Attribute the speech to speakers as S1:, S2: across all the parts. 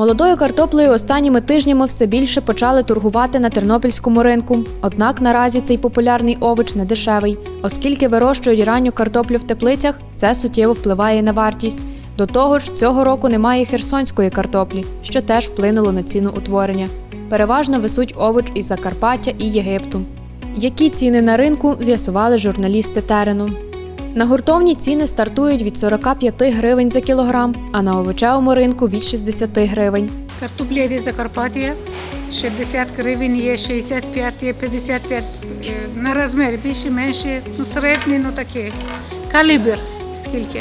S1: Молодою картоплею останніми тижнями все більше почали торгувати на тернопільському ринку. Однак наразі цей популярний овоч не дешевий, оскільки вирощують ранню картоплю в теплицях, це суттєво впливає на вартість. До того ж, цього року немає херсонської картоплі, що теж вплинуло на ціну утворення. Переважно весуть овоч із Закарпаття і Єгипту. Які ціни на ринку з'ясували журналісти терену. На гуртовні ціни стартують від 45 гривень за кілограм, а на овочевому ринку від 60 гривень.
S2: Картопля йде Закарпаття, 60 гривень є, 65 є, 55 е, на розмір, більше, менше, ну середній, ну таке. Калібр скільки.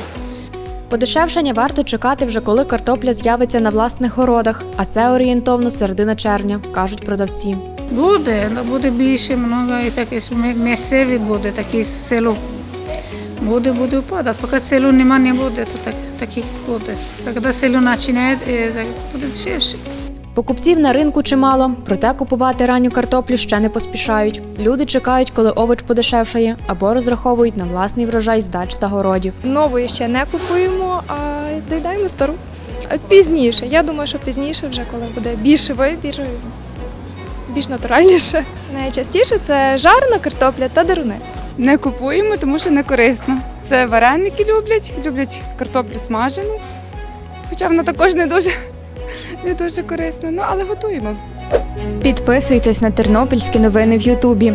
S1: Подешевшення варто чекати вже коли картопля з'явиться на власних городах, а це орієнтовно середина червня, кажуть продавці.
S2: Буде, ну буде більше, много і таке місцеві буде, такі село. Буде, буде впадати. Поки село нема, не буде, то так, таких буде. А коли село починає, буде дешевше.
S1: Покупців на ринку чимало, проте купувати ранню картоплю ще не поспішають. Люди чекають, коли овоч подешевшає, або розраховують на власний врожай з дач та городів.
S3: Нової ще не купуємо, а доїдаємо стару. Пізніше. Я думаю, що пізніше, вже коли буде більше вибір, більш натуральніше. Найчастіше це жарена картопля та деруни.
S4: Не купуємо, тому що не корисно. Це вареники люблять, люблять картоплю смажену. Хоча вона також не дуже, не дуже корисна, ну але готуємо.
S5: Підписуйтесь на тернопільські новини в Ютубі.